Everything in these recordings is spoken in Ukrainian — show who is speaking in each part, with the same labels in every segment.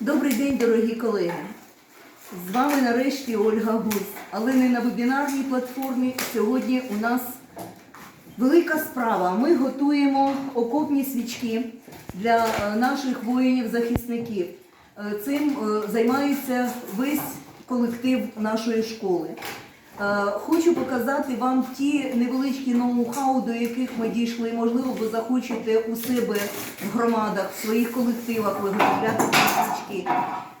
Speaker 1: Добрий день, дорогі колеги. З вами нарешті Ольга Гусь, але не на вебінарній платформі. Сьогодні у нас велика справа. Ми готуємо окопні свічки для е, наших воїнів-захисників. Е, Цим е, займається весь колектив нашої школи. Е, Хочу показати вам ті невеличкі ноу-хау, до яких ми дійшли. Можливо, ви захочете у себе в громадах, в своїх колективах виготовляти свічки.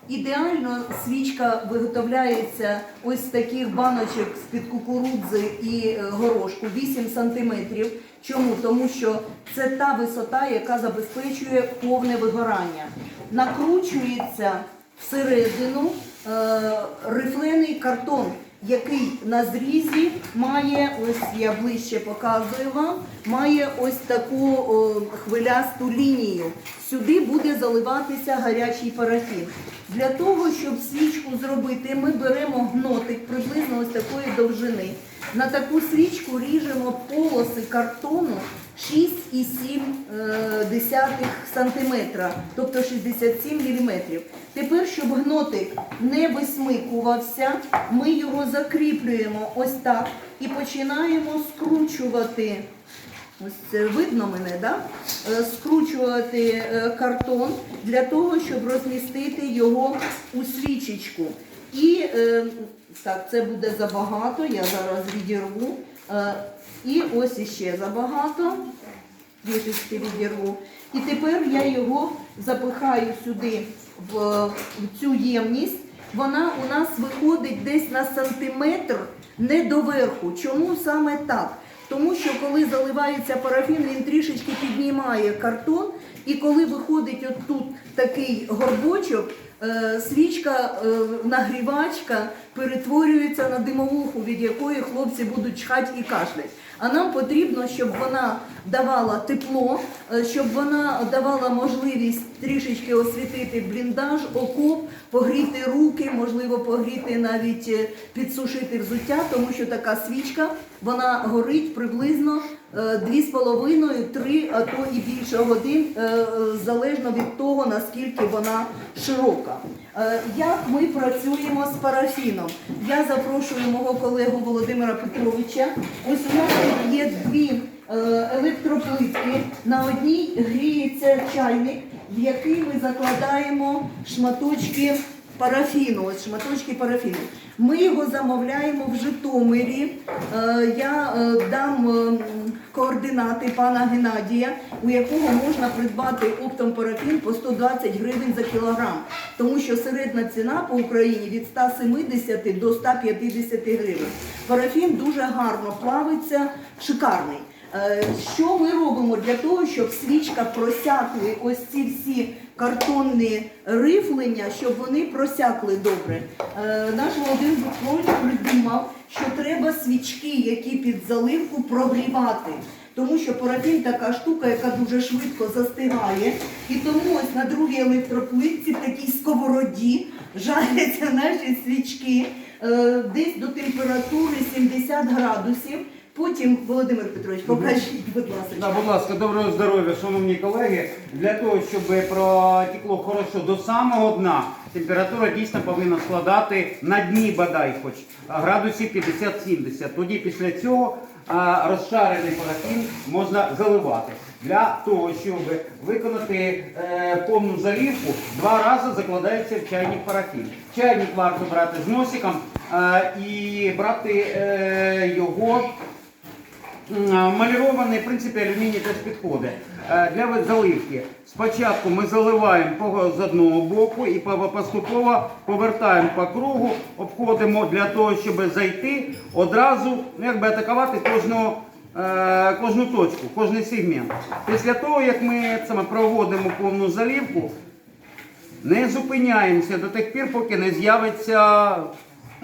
Speaker 1: Ідеально свічка виготовляється ось з таких баночок з-під кукурудзи і е, горошку 8 сантиметрів. Чому? Тому що це та висота, яка забезпечує повне вигорання. Накручується всередину е, рифлений картон, який на зрізі має, ось я ближче показую вам, має ось таку о, хвилясту лінію. Сюди буде заливатися гарячий парафін. Для того, щоб свічку зробити, ми беремо гнотик приблизно ось такої довжини. На таку свічку ріжемо полоси картону 6,7 е, десятих сантиметра, тобто 67 міліметрів. Тепер, щоб гнотик не висмикувався, ми його закріплюємо ось так і починаємо скручувати. Ось це видно мене, да? Е, скручувати е, картон для того, щоб розмістити його у свічечку. І е, так, це буде забагато, я зараз відірву. І ось іще забагато. Трішечки відірву. І тепер я його запихаю сюди в, в цю ємність. Вона у нас виходить десь на сантиметр не доверху. Чому саме так? Тому що коли заливається парафін, він трішечки піднімає картон, і коли виходить отут такий горбочок, е, свічка, е, нагрівачка перетворюється на димовуху, від якої хлопці будуть чхати і кашлять. А нам потрібно, щоб вона давала тепло, е, щоб вона давала можливість трішечки освітити бліндаж, окоп, погріти руки, можливо, погріти навіть е, підсушити взуття, тому що така свічка вона горить приблизно е, 2,5-3, а то і більше годин, е, е, залежно від того, наскільки вона широка. Е, Як ми працюємо з парафіном? Я запрошую мого колегу Володимира Петровича. Ось у нас є дві е, електроплитки. На одній гріється чайник, в який ми закладаємо шматочки парафіну. Ось шматочки парафіну. Ми його замовляємо в Житомирі. Е, Я е, дам е, координати пана Геннадія, у якого можна придбати оптом парафін по 120 гривень за кілограм. Тому що середня ціна по Україні від 170 до 150 гривень. Парафін дуже гарно плавиться, шикарний. Е, Що ми робимо для того, щоб свічка просякли ось ці всі картонні рифлення, щоб вони просякли добре? Е, Наш Володимир Петрович придумав, що треба свічки, які під заливку прогрівати. Тому що парафін така штука, яка дуже швидко застигає. І тому ось на другій електроплитці, в такій сковороді, жаряться наші свічки е, десь до температури 70 градусів. Потім, Володимир Петрович, покажіть, будь ласка.
Speaker 2: Да, будь ласка, доброго здоров'я, шановні колеги. Для того, щоб протекло хорошо до самого дна, температура дійсно повинна складати на дні бодай хоч градусів 50-70. Тоді після цього розшарений парафін можна заливати. Для того, щоб виконати е, повну залівку, два рази закладається в чайник парафін. Чайник варто брати з носиком е, і брати е, його М, Малірований, в принципі, алюміній теж підходить. Е, Для заливки спочатку ми заливаємо з одного боку і поступово повертаємо по кругу, обходимо для того, щоб зайти одразу, ну, якби атакувати кожну, е, кожну точку, кожний сегмент. Після того, як ми проводимо повну залівку, не зупиняємося до тих пір, поки не з'явиться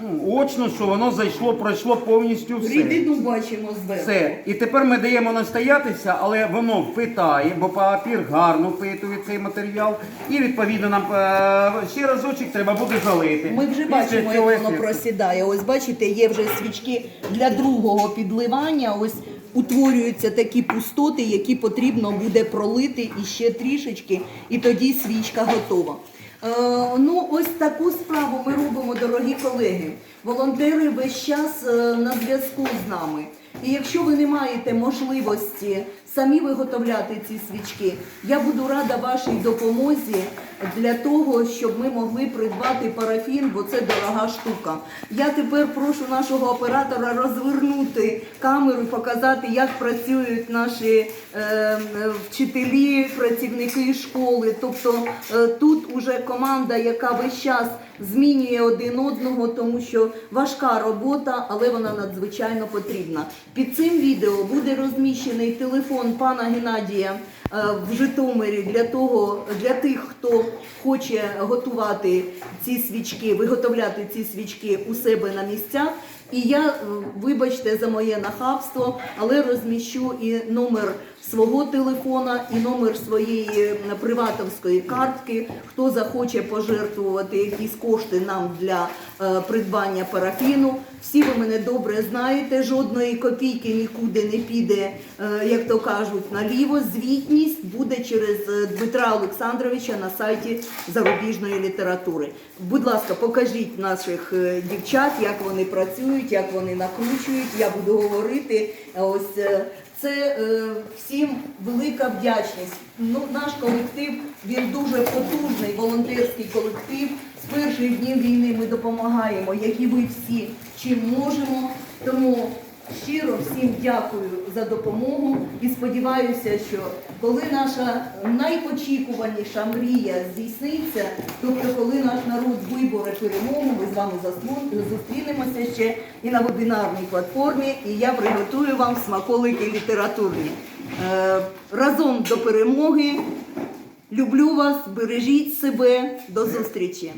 Speaker 2: ну, очно, що воно зайшло, пройшло повністю все.
Speaker 1: Рідину бачимо зверху.
Speaker 2: Все. І тепер ми даємо настоятися, але воно впитає, бо папір гарно впитує цей матеріал. І відповідно нам е, ще разочок треба буде залити.
Speaker 1: Ми вже
Speaker 2: Після
Speaker 1: бачимо, як воно
Speaker 2: ефекту.
Speaker 1: просідає. Ось бачите, є вже свічки для другого підливання. Ось утворюються такі пустоти, які потрібно буде пролити іще трішечки, і тоді свічка готова. Е, ну, ось таку справу ми робимо, дорогі колеги. Волонтери весь час е, на зв'язку з нами. І якщо ви не маєте можливості самі виготовляти ці свічки, я буду рада вашій допомозі для того, щоб ми могли придбати парафін, бо це дорога штука. Я тепер прошу нашого оператора розвернути камеру показати, як працюють наші е, е, вчителі, працівники школи. Тобто е, тут уже команда, яка весь час змінює один одного, тому що важка робота, але вона надзвичайно потрібна. Під цим відео буде розміщений телефон пана Геннадія е, в Житомирі для того, для тих, хто хоче готувати ці свічки, виготовляти ці свічки у себе на місцях. І я, е, вибачте за моє нахабство, але розміщу і номер свого телефона, і номер своєї приватовської картки. Хто захоче пожертвувати якісь кошти нам для е, придбання парафіну. Всі ви мене добре знаєте, жодної копійки нікуди не піде, е, як то кажуть, наліво. Звітність буде через е, Дмитра Олександровича на сайті зарубіжної літератури. Будь ласка, покажіть наших дівчат, як вони працюють, як вони накручують. Я буду говорити. Ось це е, всім велика вдячність. Ну, наш колектив він дуже потужний волонтерський колектив. З перших днів війни ми допомагаємо, як і ви всі, чим можемо. Тому щиро всім дякую за допомогу і сподіваюся, що коли наша найочікуваніша мрія здійсниться, тобто коли наш народ виборе перемогу, ми з вами зустрінемося ще і на вебінарній платформі, і я приготую вам смаколики літературні. Е, разом до перемоги. Люблю вас, бережіть себе, до зустрічі.